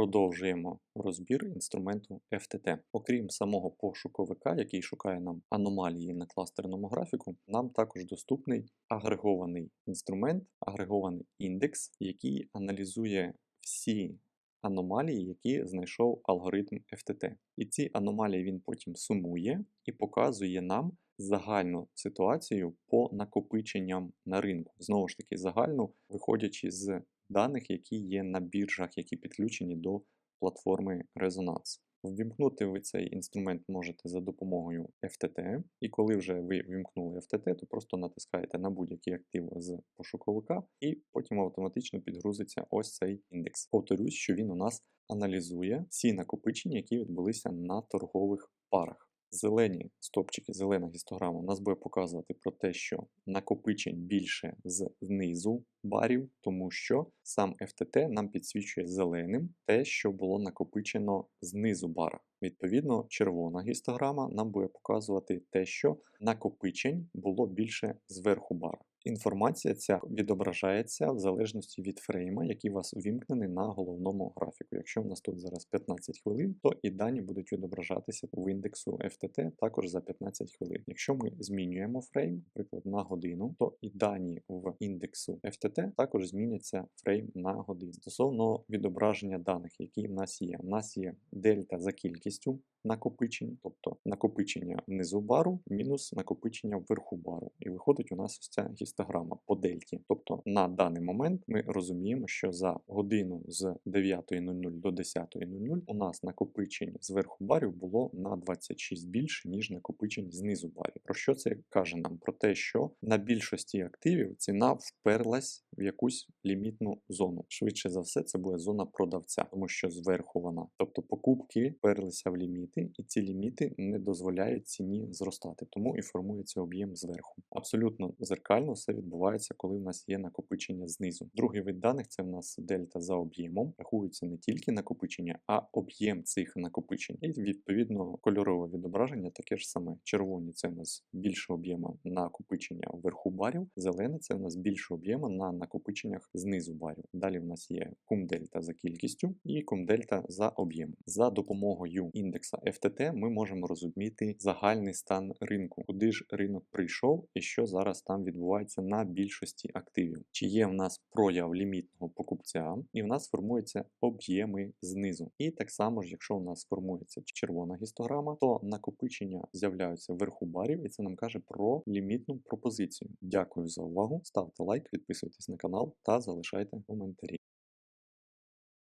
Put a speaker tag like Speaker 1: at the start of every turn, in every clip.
Speaker 1: Продовжуємо розбір інструменту FTT. Окрім самого пошуковика, який шукає нам аномалії на кластерному графіку, нам також доступний агрегований інструмент, агрегований індекс, який аналізує всі аномалії, які знайшов алгоритм FTT. І ці аномалії він потім сумує і показує нам загальну ситуацію по накопиченням на ринку. Знову ж таки, загальну, виходячи з даних, які є на біржах, які підключені до платформи Resonance. Ввімкнути ви цей інструмент можете за допомогою FTT, і коли вже ви ввімкнули FTT, то просто натискаєте на будь-який актив з пошуковика, і потім автоматично підгрузиться ось цей індекс. Повторюсь, що він у нас аналізує всі накопичення, які відбулися на торгових парах. Зелені стопчики, зелена гістограма у нас буде показувати про те, що накопичень більше знизу барів, тому що сам FTT нам підсвічує зеленим те, що було накопичено знизу бара. Відповідно, червона гістограма нам буде показувати те, що накопичень було більше зверху бара. Інформація ця відображається в залежності від фрейма, який у вас увімкнений на головному графіку. Якщо в нас тут зараз 15 хвилин, то і дані будуть відображатися в індексу FTT також за 15 хвилин. Якщо ми змінюємо фрейм, наприклад, на годину, то і дані в індексу FTT також зміняться фрейм на годину. Стосовно відображення даних, які в нас є. У нас є дельта за кількістю накопичень, тобто накопичення внизу бару мінус накопичення вверху бару. І виходить у нас ось ця гістограма по дельті. Тобто на даний момент ми розуміємо, що за годину з 9.00 до 10.00 у нас накопичень зверху барів було на 26 більше, ніж накопичень знизу барів. Про що це каже нам? Про те, що на більшості активів ціна вперлась в якусь лімітну зону. Швидше за все, це буде зона продавця, тому що зверху вона. Тобто покупки вперлися в ліміти, і ці ліміти не дозволяють ціні зростати, тому і формується об'єм зверху. Абсолютно зеркально все відбувається, коли в нас є накопичення знизу. Другий вид даних це в нас дельта за об'ємом. Рахується не тільки накопичення, а об'єм цих накопичень. І відповідно кольорове відображення таке ж саме. Червоні це в нас більше об'єма накопичення вверху барів, зелене це в нас більше об'єма на накопиченнях знизу барів. Далі в нас є кум-дельта за кількістю і кум-дельта за об'ємом. За допомогою індекса FTT ми можемо розуміти загальний стан ринку, куди ж ринок прийшов і що зараз там відбувається на більшості активів. Чи є в нас прояв лімітного покупця, і в нас формуються об'єми знизу. І так само ж, якщо у нас формується червона гістограма, то накопичення з'являються вверху барів, і це нам каже про лімітну пропозицію. Дякую за увагу. Ставте лайк, підписуйтесь на канал та залишайте коментарі.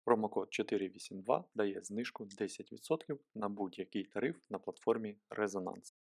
Speaker 1: Промокод 482 дає знижку 10% на будь-який тариф на платформі Resonance.